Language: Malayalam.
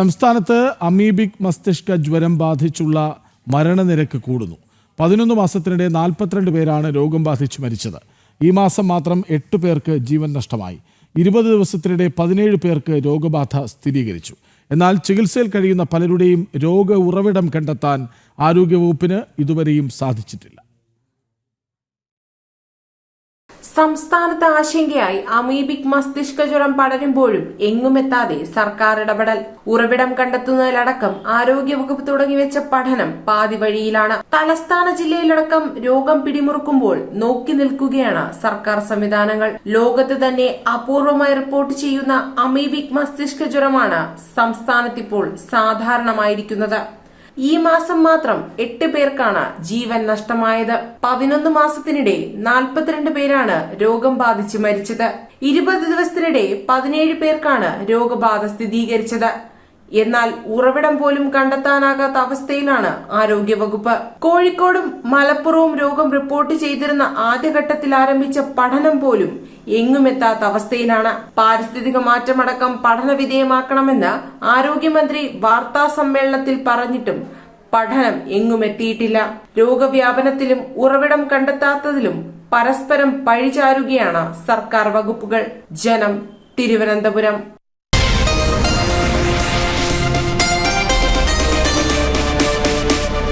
സംസ്ഥാനത്ത് അമീബിക് മസ്തിഷ്ക ജ്വരം ബാധിച്ചുള്ള മരണനിരക്ക് കൂടുന്നു. പതിനൊന്ന് മാസത്തിനിടെ നാൽപ്പത്തിരണ്ട് പേരാണ് രോഗം ബാധിച്ച് മരിച്ചത്. ഈ മാസം മാത്രം എട്ട് പേർക്ക് ജീവൻ നഷ്ടമായി. ഇരുപത് ദിവസത്തിനിടെ പതിനേഴ് പേർക്ക് രോഗബാധ സ്ഥിരീകരിച്ചു. എന്നാൽ ചികിത്സയിൽ കഴിയുന്ന പലരുടെയും രോഗ ഉറവിടം കണ്ടെത്താൻ ആരോഗ്യവകുപ്പിന് ഇതുവരെയും സാധിച്ചിട്ടില്ല. സംസ്ഥാനത്ത് ആശങ്കയായി അമീബിക് മസ്തിഷ്ക ജ്വരം പടരുമ്പോഴും എങ്ങുമെത്താതെ സർക്കാർ ഇടപെടൽ. ഉറവിടം കണ്ടെത്തുന്നതിലടക്കം ആരോഗ്യവകുപ്പ് തുടങ്ങിവെച്ച പഠനം പാതി വഴിയിലാണ്. തലസ്ഥാന ജില്ലയിലടക്കം രോഗം പിടിമുറുക്കുമ്പോൾ നോക്കി നിൽക്കുകയാണ് സർക്കാർ സംവിധാനങ്ങൾ. ലോകത്ത് തന്നെ അപൂർവമായി റിപ്പോർട്ട് ചെയ്യുന്ന അമീബിക് മസ്തിഷ്ക ജ്വരമാണ് സംസ്ഥാനത്തിപ്പോൾ സാധാരണമായിരിക്കുന്നത്. ഈ മാസം മാത്രം എട്ട് പേർക്കാണ് ജീവൻ നഷ്ടമായത്. പതിനൊന്ന് മാസത്തിനിടെ നാൽപ്പത്തിരണ്ട് പേരാണ് രോഗം ബാധിച്ച് മരിച്ചത്. ഇരുപത് ദിവസത്തിനിടെ പതിനേഴ് പേർക്കാണ് രോഗബാധ സ്ഥിരീകരിച്ചത്. എന്നാൽ ഉറവിടം പോലും കണ്ടെത്താനാകാത്ത അവസ്ഥയിലാണ് ആരോഗ്യവകുപ്പ്. കോഴിക്കോടും മലപ്പുറവും രോഗം റിപ്പോർട്ട് ചെയ്തിരുന്ന ആദ്യഘട്ടത്തിൽ ആരംഭിച്ച പഠനം പോലും എങ്ങുമെത്താത്ത അവസ്ഥയിലാണ്. പാരിസ്ഥിതിക മാറ്റമടക്കം പഠന വിധേയമാക്കണമെന്ന് ആരോഗ്യമന്ത്രി വാർത്താ സമ്മേളനത്തിൽ പറഞ്ഞിട്ടും പഠനം എങ്ങുമെത്തിയിട്ടില്ല. രോഗവ്യാപനത്തിലും ഉറവിടം കണ്ടെത്താത്തതിലും പരസ്പരം പഴിചാരുകയാണ് സർക്കാർ വകുപ്പുകൾ. ജനം തിരുവനന്തപുരം.